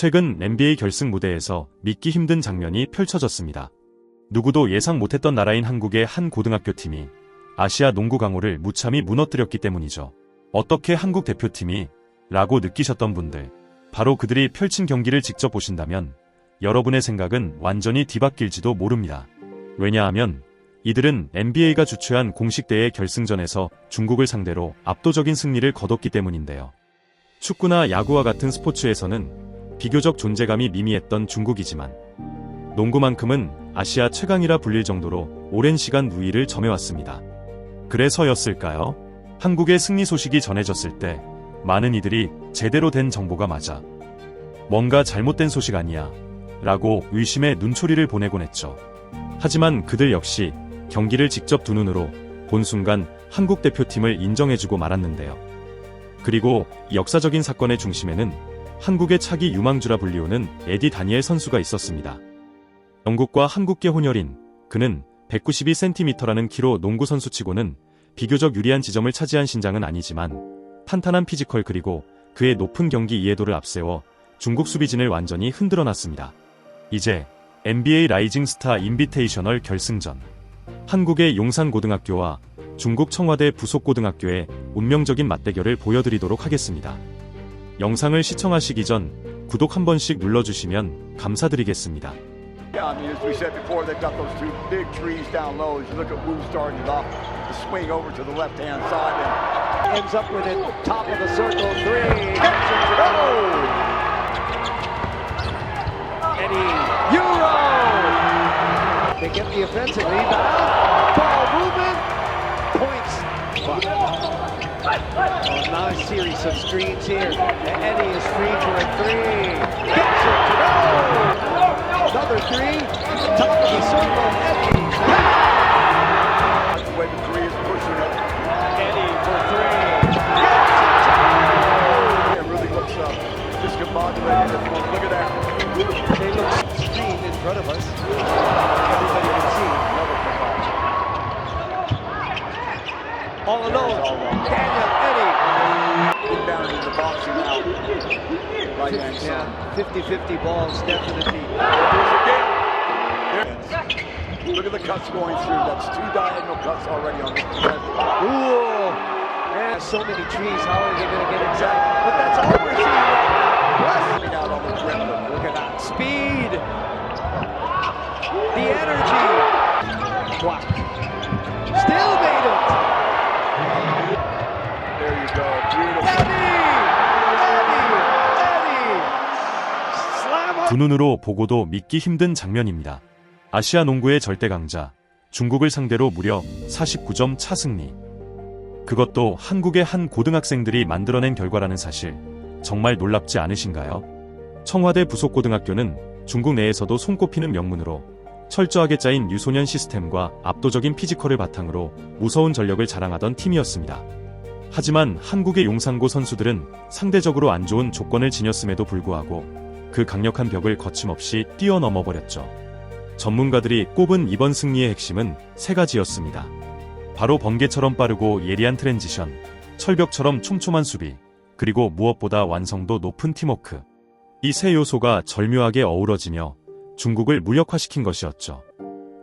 최근 NBA 결승 무대에서 믿기 힘든 장면이 펼쳐졌습니다. 누구도 예상 못했던 나라인 한국의 한 고등학교 팀이 아시아 농구 강호를 무참히 무너뜨렸기 때문이죠. 어떻게 한국 대표팀이 라고 느끼셨던 분들, 바로 그들이 펼친 경기를 직접 보신다면 여러분의 생각은 완전히 뒤바뀔지도 모릅니다. 왜냐하면 이들은 NBA가 주최한 공식 대회 결승전에서 중국을 상대로 압도적인 승리를 거뒀기 때문인데요. 축구나 야구와 같은 스포츠에서는 비교적 존재감이 미미했던 중국이지만 농구만큼은 아시아 최강이라 불릴 정도로 오랜 시간 우위를 점해왔습니다. 그래서였을까요? 한국의 승리 소식이 전해졌을 때 많은 이들이 제대로 된 정보가 맞아 뭔가 잘못된 소식 아니야 라고 의심의 눈초리를 보내곤 했죠. 하지만 그들 역시 경기를 직접 두 눈으로 본 순간 한국 대표팀을 인정해주고 말았는데요. 그리고 역사적인 사건의 중심에는 한국의 차기 유망주라 불리우는 에디 다니엘 선수가 있었습니다. 영국과 한국계 혼혈인 그는 192cm라는 키로 농구 선수치고는 비교적 유리한 지점을 차지한 신장은 아니지만 탄탄한 피지컬 그리고 그의 높은 경기 이해도를 앞세워 중국 수비진을 완전히 흔들어 놨습니다. 이제 NBA 라이징 스타 인비테이셔널 결승전 한국의 용산고등학교와 중국 청와대 부속고등학교의 운명적인 맞대결을 보여드리도록 하겠습니다. 영상을 시청하시기 전 구독 한 번씩 눌러주시면 감사드리겠습니다. Yeah, I mean. Series of screens here. Eddie is free for a three. Gets it to go. Another three. Top of the circle. Eddie. that's the way the three is pushing it. Eddie for three. It really looks uh, discombobulated. Look at that. They look screen in front of us. Yeah, 50-50 balls, definitely. Look at the cuts going through. That's two diagonal cuts already on possession. Ooh. Man, so many trees. How are they going to get inside? But that's all we're seeing 두 눈으로 보고도 믿기 힘든 장면입니다. 아시아 농구의 절대 강자, 중국을 상대로 무려 49점 차 승리. 그것도 한국의 한 고등학생들이 만들어낸 결과라는 사실, 정말 놀랍지 않으신가요? 청와대 부속고등학교는 중국 내에서도 손꼽히는 명문으로 철저하게 짜인 유소년 시스템과 압도적인 피지컬을 바탕으로 무서운 전력을 자랑하던 팀이었습니다. 하지만 한국의 용산고 선수들은 상대적으로 안 좋은 조건을 지녔음에도 불구하고 그 강력한 벽을 거침없이 뛰어넘어 버렸죠. 전문가들이 꼽은 이번 승리의 핵심은 세 가지였습니다. 바로 번개처럼 빠르고 예리한 트랜지션, 철벽처럼 촘촘한 수비, 그리고 무엇보다 완성도 높은 팀워크. 이 세 요소가 절묘하게 어우러지며 중국을 무력화시킨 것이었죠.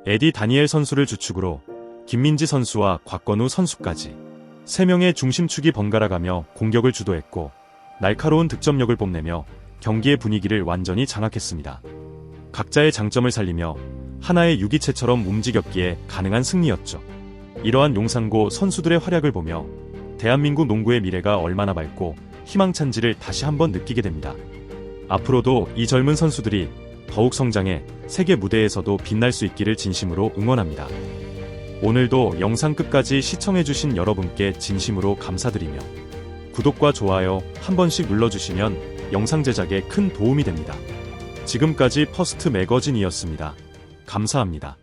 에디 다니엘 선수를 주축으로 김민지 선수와 곽건우 선수까지 세 명의 중심축이 번갈아가며 공격을 주도했고 날카로운 득점력을 뽐내며 경기의 분위기를 완전히 장악했습니다. 각자의 장점을 살리며 하나의 유기체처럼 움직였기에 가능한 승리였죠. 이러한 용산고 선수들의 활약을 보며 대한민국 농구의 미래가 얼마나 밝고 희망찬지를 다시 한번 느끼게 됩니다. 앞으로도 이 젊은 선수들이 더욱 성장해 세계 무대에서도 빛날 수 있기를 진심으로 응원합니다. 오늘도 영상 끝까지 시청해주신 여러분께 진심으로 감사드리며 구독과 좋아요 한 번씩 눌러주시면 영상 제작에 큰 도움이 됩니다. 지금까지 퍼스트 매거진이었습니다. 감사합니다.